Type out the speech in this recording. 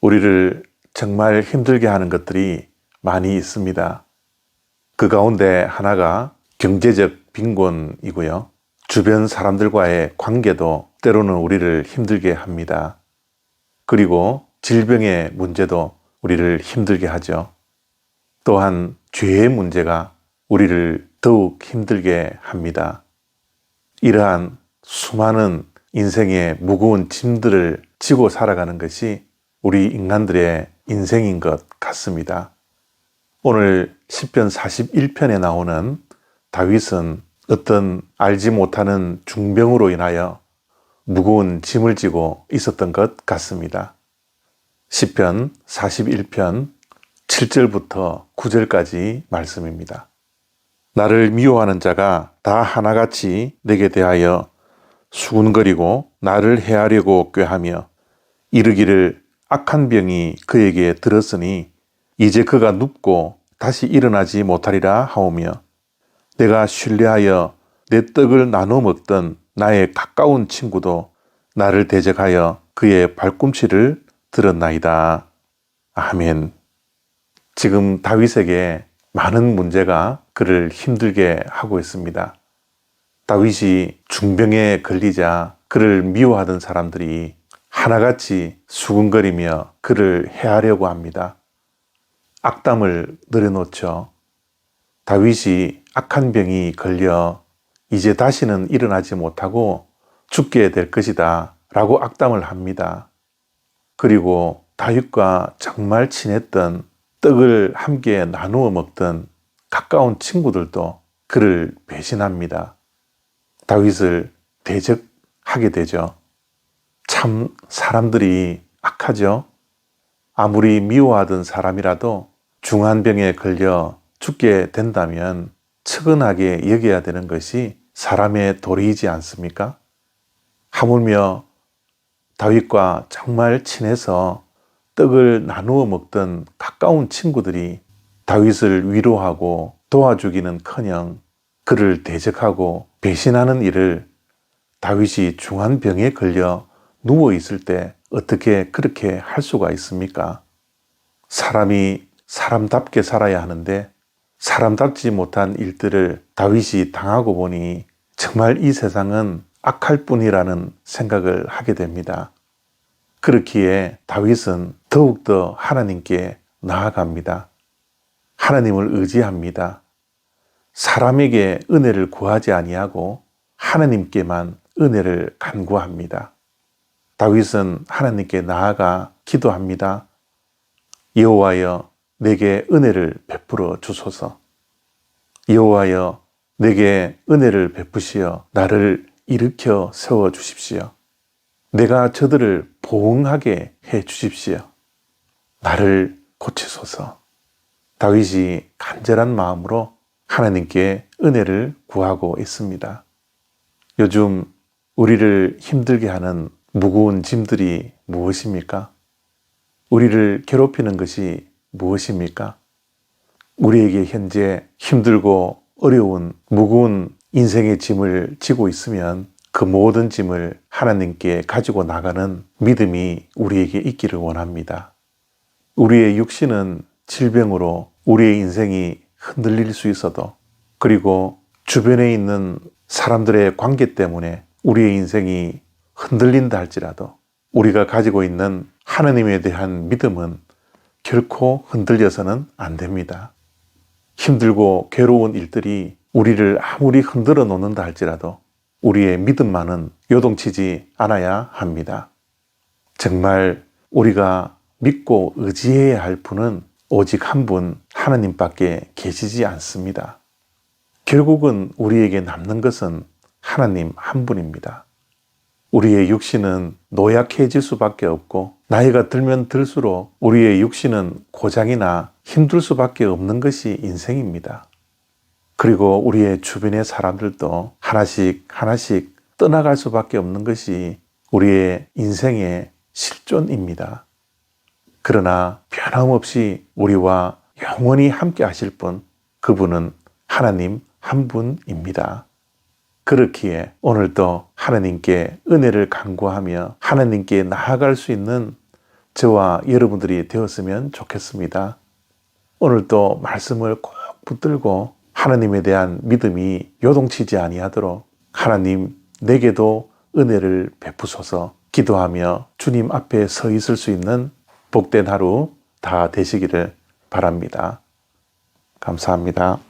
우리를 정말 힘들게 하는 것들이 많이 있습니다. 그 가운데 하나가 경제적 빈곤이고요. 주변 사람들과의 관계도 때로는 우리를 힘들게 합니다. 그리고 질병의 문제도 우리를 힘들게 하죠. 또한 죄의 문제가 우리를 더욱 힘들게 합니다. 이러한 수많은 인생의 무거운 짐들을 지고 살아가는 것이 우리 인간들의 인생인 것 같습니다. 오늘 10편 41편에 나오는 다윗은 어떤 알지 못하는 중병으로 인하여 무거운 짐을 지고 있었던 것 같습니다. 10편 41편 7절부터 9절까지 말씀입니다. 나를 미워하는 자가 다 하나같이 내게 대하여 수군거리고 나를 해하려고 꾀하며 이르기를 악한 병이 그에게 들었으니 이제 그가 눕고 다시 일어나지 못하리라 하오며 내가 신뢰하여 내 떡을 나눠 먹던 나의 가까운 친구도 나를 대적하여 그의 발꿈치를 들었나이다. 아멘. 지금 다윗에게 많은 문제가 그를 힘들게 하고 있습니다. 다윗이 중병에 걸리자 그를 미워하던 사람들이 하나같이 수군거리며 그를 해하려고 합니다. 악담을 늘어놓죠. 다윗이 악한 병이 걸려 이제 다시는 일어나지 못하고 죽게 될 것이다 라고 악담을 합니다. 그리고 다윗과 정말 친했던 떡을 함께 나누어 먹던 가까운 친구들도 그를 배신합니다. 다윗을 대적하게 되죠. 참 사람들이 악하죠. 아무리 미워하던 사람이라도 중한병에 걸려 죽게 된다면 측은하게 여겨야 되는 것이 사람의 도리이지 않습니까? 하물며 다윗과 정말 친해서 떡을 나누어 먹던 가까운 친구들이 다윗을 위로하고 도와주기는 커녕 그를 대적하고 배신하는 일을 다윗이 중한 병에 걸려 누워 있을 때 어떻게 그렇게 할 수가 있습니까? 사람이 사람답게 살아야 하는데 사람답지 못한 일들을 다윗이 당하고 보니 정말 이 세상은 악할 뿐이라는 생각을 하게 됩니다. 그렇기에 다윗은 더욱더 하나님께 나아갑니다. 하나님을 의지합니다. 사람에게 은혜를 구하지 아니하고 하나님께만 은혜를 간구합니다. 다윗은 하나님께 나아가 기도합니다. 여호와여 내게 은혜를 베풀어 주소서. 여호와여 내게 은혜를 베푸시어 나를 일으켜 세워 주십시오. 내가 저들을 보응하게 해 주십시오. 나를 고치소서. 다윗이 간절한 마음으로 하나님께 은혜를 구하고 있습니다. 요즘 우리를 힘들게 하는 무거운 짐들이 무엇입니까? 우리를 괴롭히는 것이 무엇입니까? 우리에게 현재 힘들고 어려운 무거운 인생의 짐을 지고 있으면 그 모든 짐을 하나님께 가지고 나가는 믿음이 우리에게 있기를 원합니다. 우리의 육신은 질병으로 우리의 인생이 흔들릴 수 있어도 그리고 주변에 있는 사람들의 관계 때문에 우리의 인생이 흔들린다 할지라도 우리가 가지고 있는 하나님에 대한 믿음은 결코 흔들려서는 안 됩니다. 힘들고 괴로운 일들이 우리를 아무리 흔들어 놓는다 할지라도 우리의 믿음만은 요동치지 않아야 합니다. 정말 우리가 믿고 의지해야 할 분은 오직 한 분 하나님밖에 계시지 않습니다. 결국은 우리에게 남는 것은 하나님 한 분입니다. 우리의 육신은 노약해질 수밖에 없고 나이가 들면 들수록 우리의 육신은 고장이나 힘들 수밖에 없는 것이 인생입니다. 그리고 우리의 주변의 사람들도 하나씩 하나씩 떠나갈 수밖에 없는 것이 우리의 인생의 실존입니다. 그러나 변함없이 우리와 영원히 함께 하실 분, 그분은 하나님 한 분입니다. 그렇기에 오늘도 하나님께 은혜를 간구하며 하나님께 나아갈 수 있는 저와 여러분들이 되었으면 좋겠습니다. 오늘도 말씀을 꼭 붙들고 하나님에 대한 믿음이 요동치지 아니하도록 하나님 내게도 은혜를 베푸소서 기도하며 주님 앞에 서 있을 수 있는 복된 하루 다 되시기를 바랍니다. 감사합니다.